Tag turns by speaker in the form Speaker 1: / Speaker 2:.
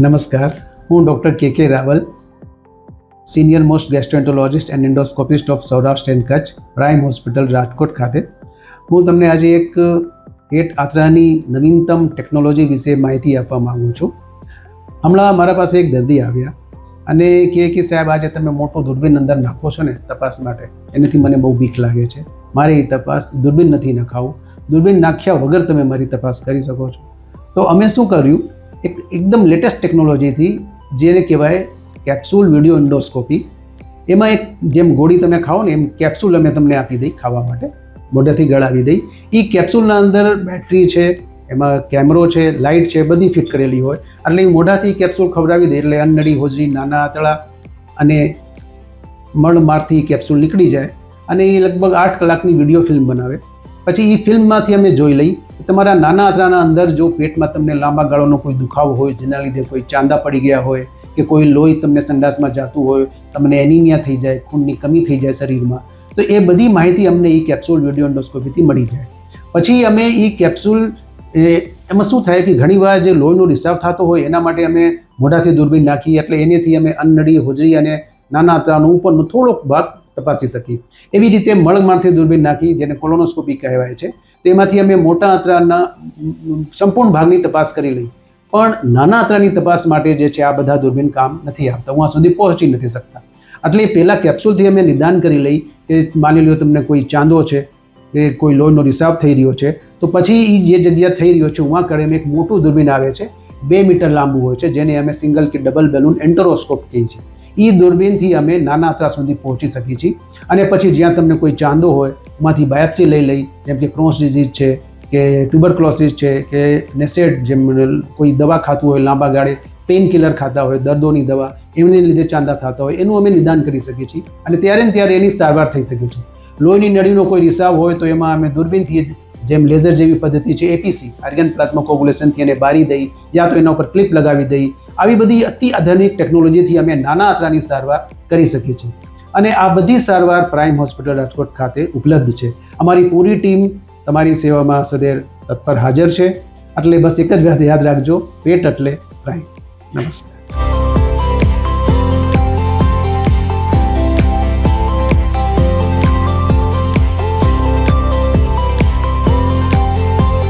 Speaker 1: નમસ્કાર, હું doctor K K Rawal, senior most gastroenterologist and endoscopist of Saurashtra and Kutch, prime hospital Rajkot ખાતે. હું તમને આજે એક પેટ આંતરાની નવીનતમ ટેકનોલોજી વિશે માહિતી આપવા માગું છું. હમણાં મારા પાસે એક દર્દી આવ્યા અને કહે કે, સાહેબ, આજે તમે મોટો દૂરબીન અંદર નાખો છો ને તપાસ માટે. એનાથી મને બહુ બીક લાગે છે. મારે એ તપાસ દૂરબીન નથી નખાવું. દૂરબીન નાખ્યા વગર તમે મારી તપાસ કરી શકો છો. તો અમે શું કર્યું? એક એકદમ લેટેસ્ટ ટેકનોલોજીથી જેને કહેવાય કેપ્સ્યુલ વીડિયો એન્ડોસ્કોપી એમાં એક જેમ ગોળી તમે ખાઓ ને એમ કેપ્સ્યુલ અમે તમને આપી દઈ ખાવા માટે. મોઢાથી ગળાવી દઈ. એ કેપ્સ્યુલના અંદર બેટરી છે, એમાં કેમેરો છે લાઇટ છે, બધી ફિટ કરેલી હોય. એટલે એ મોઢાથી કેપ્સ્યુલ ખવડાવી દે એટલે અન્નડી હોજરી, નાના આતળા અને મળમારથી કેપ્સ્યુલ નીકળી જાય. અને એ લગભગ આઠ કલાકની વીડિયો ફિલ્મ બનાવે. પછી એ ફિલ્મમાંથી અમે જોઈ લઈ. તમારા નાના આતરાના અંદર જો પેટમાં તમને લાંબા ગાળાનો કોઈ દુખાવો હોય, જેના લીધે કોઈ ચાંદા પડી ગયા હોય કે કોઈ લોહી તમને સંડાસમાં જાતું હોય, તમને એનિમિયા થઈ જાય, ખૂનની કમી થઈ જાય શરીરમાં, તો એ બધી માહિતી અમને એ કેપ્સ્યુલ વીડિયો એન્ડોસ્કોપીથી મળી જાય. પછી અમે એ કેપ્સ્યુલ એમાં શું થાય કે ઘણીવાર જે લોહીનો રિસાવ થતો હોય, એના માટે અમે મોઢાથી દૂરબીન નાખી, એટલે એનેથી અમે અન્નડી હોજરી અને નાના આંતરાનો ઉપરનો થોડોક ભાગ તપાસી શકીએ. એવી રીતે મળમાળથી દૂરબીન નાખી, જેને કોલોનોસ્કોપી કહેવાય છે. તેમાંથી અમે મોટા આંતરાના સંપૂર્ણ ભાગની તપાસ કરી લઈ. પણ નાના આંતરાની તપાસ માટે જે છે આ બધા દૂરબીન કામ નથી આપતા હું આ સુધી પહોંચી નથી શકતા. એટલે પહેલાં કેપ્સ્યુલથી અમે નિદાન કરી લઈ કે માની લો તમને કોઈ ચાંદો છે, કે કોઈ લોનનો રિસાવ થઈ રહ્યો છે, તો પછી એ જે જગ્યા થઈ રહ્યો છે ઉમાં કડે એક મોટું દૂરબીન આવે છે, બે મીટર લાંબુ હોય છે, જેને અમે સિંગલ કે ડબલ બેલૂન એન્ટરોસ્કોપ કહીએ છીએ. એ દૂરબીનથી અમે નાના આંતરા સુધી પહોંચી શકીએ છીએ. અને પછી જ્યાં તમને કોઈ ચાંદો હોય એમાંથી બાયોપ્સી લઈ લઈ, જેમ કે ક્રોસ ડિઝીઝ છે, કે ટ્યુબરક્લોસિસ છે, કે નેસેડ, જેમ કોઈ દવા ખાતું હોય લાંબા ગાળે પેઇન કિલર ખાતા હોય, દર્દોની દવા, એમને લીધે ચાંદા થતા હોય, એનું અમે નિદાન કરી શકીએ છીએ. અને ત્યારે ને ત્યારે એની સારવાર થઈ શકે છે. લોહીની નળીનો કોઈ રિસાવ હોય તો એમાં અમે દૂરબીનથી જેમ લેઝર જેવી પદ્ધતિ છે એપીસી આર્ગન પ્લાઝમા કોગ્યુલેશનથી એને બારી દઈ યા તો એના ઉપર ક્લિપ લગાવી દઈ, આવી બધી અતિ આધુનિક ટેકનોલોજીથી અમે નાના આંતરાની સારવાર કરી શકીએ છીએ. અને આ બધી સારવાર પ્રાઇમ હોસ્પિટલ રાજકોટ ખાતે ઉપલબ્ધ છે. અમારી પૂરી ટીમ તમારી સેવામાં સદેર તત્પર હાજર છે. એટલે બસ એક જ વાત યાદ રાખજો, પેટ એટલે પ્રાઇમ. નમસ્કાર.